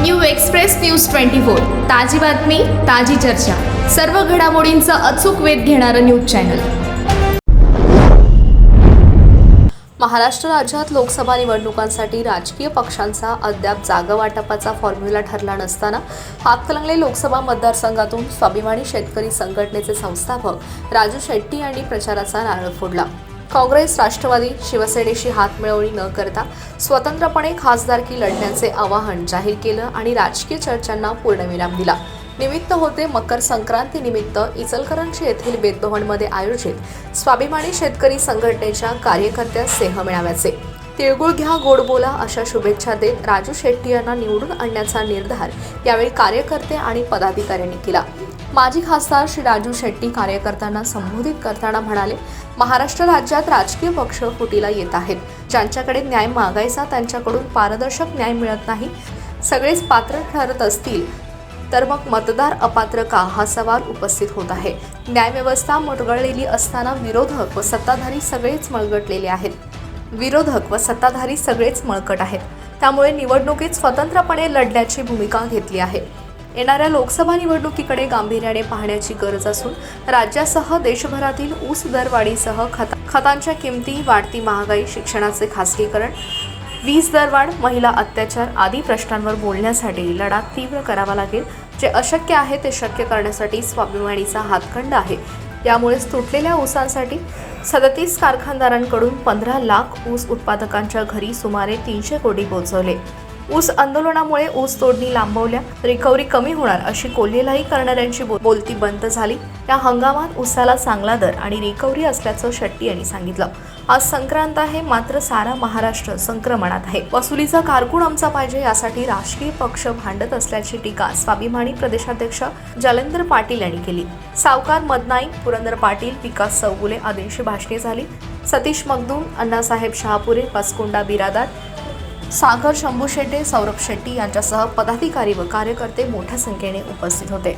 New express news twenty four. ताजी बातमी ताजी चर्चा. सर्व घडामोडींचा अचूक वेध घेणारं न्यूज चॅनल. महाराष्ट्र राज्यात लोकसभा निवडणुकांसाठी राजकीय पक्षांचा अद्याप जागा वाटपाचा फॉर्म्युला ठरला नसताना हातकलंगले लोकसभा मतदारसंघातून स्वाभिमानी शेतकरी संघटनेचे संस्थापक राजू शेट्टी यांनी प्रचाराचा नारळ फोडला. काँग्रेस राष्ट्रवादी शिवसेनेशी हातमिळवणी न करता स्वतंत्रपणे खासदारकी लढण्याचे आवाहन जाहीर केलं आणि राजकीय चर्चांना पूर्णविराम दिला. निमित्त होते मकर संक्रांती निमित्त इचलकरंजी येथील बेतभवनमध्ये आयोजित स्वाभिमानी शेतकरी संघटनेच्या कार्यकर्त्या सेह मेळाव्याचे. तिळगुळ घ्या गोड बोला अशा शुभेच्छा देत राजू शेट्टी यांना निवडून आणण्याचा निर्धार यावेळी कार्यकर्ते आणि पदाधिकाऱ्यांनी केला. माजी खासदार श्री राजू शेट्टी कार्यकर्त्यांना संबोधित करताना म्हणाले महाराष्ट्र राज्यात राजकीय पक्ष फुटीला येत आहेत. ज्यांच्याकडे न्याय मागायचा त्यांच्याकडून पारदर्शक न्याय मिळत नाही. सगळेच पात्र ठरत असतील. तर मग मतदार अपात्र का? हा सवाल उपस्थित होत आहे. न्यायव्यवस्था मुरगळलेली असताना विरोधक व सत्ताधारी सगळेच मळगटलेले आहेत. विरोधक व सत्ताधारी सगळेच मळकट आहेत. त्यामुळे निवडणुकीत स्वतंत्रपणे लढण्याची भूमिका घेतली आहे. येणाऱ्या लोकसभा निवडणुकीकडे गांभीर्याने पाहण्याची गरज असून राज्यासह देशभरातील ऊस दरवाढीसह खता खतांच्या किमती वाढती महागाई शिक्षणाचे खासगीकरण वीज दरवाढ महिला अत्याचार आदी प्रश्नांवर बोलण्यासाठी लढा तीव्र करावा लागेल. जे अशक्य आहे ते शक्य करण्यासाठी स्वाभिमानीचा हातखंड आहे. यामुळेच तुटलेल्या ऊसांसाठी सदतीस कारखानदारांकडून पंधरा लाख ऊस उत्पादकांच्या घरी सुमारे तीनशे कोटी पोहोचवले. ऊस आंदोलनामुळे ऊस तोडणी लांबवल्या. रिकव्हरी कमी होणार अशी कोल्हेलाही करणाऱ्यांची बोलती बंद झाली. या हंगामात ऊसाला चांगला दर आणि रिकव्हरी असल्याचं शेट्टी यांनी सांगितलं. आज संक्रांत आहे मात्र सारा महाराष्ट्र संक्रमणात आहे. वसुलीचा कारकून आमचा पाहिजे यासाठी राजकीय पक्ष भांडत असल्याची टीका स्वाभिमानी प्रदेशाध्यक्ष जलेंद्र पाटील यांनी केली. सावकार मदनाई पुरंदर पाटील विकास चौगुले आदींशी भाषणे झाली. सतीश मगदूम अण्णासाहेब शहापुरे पसकुंडा बिरादार सागर शंभू शेटे सौरभ शेट्टी यांच्यासह पदाधिकारी व कार्यकर्ते मोठ्या संख्येने उपस्थित होते.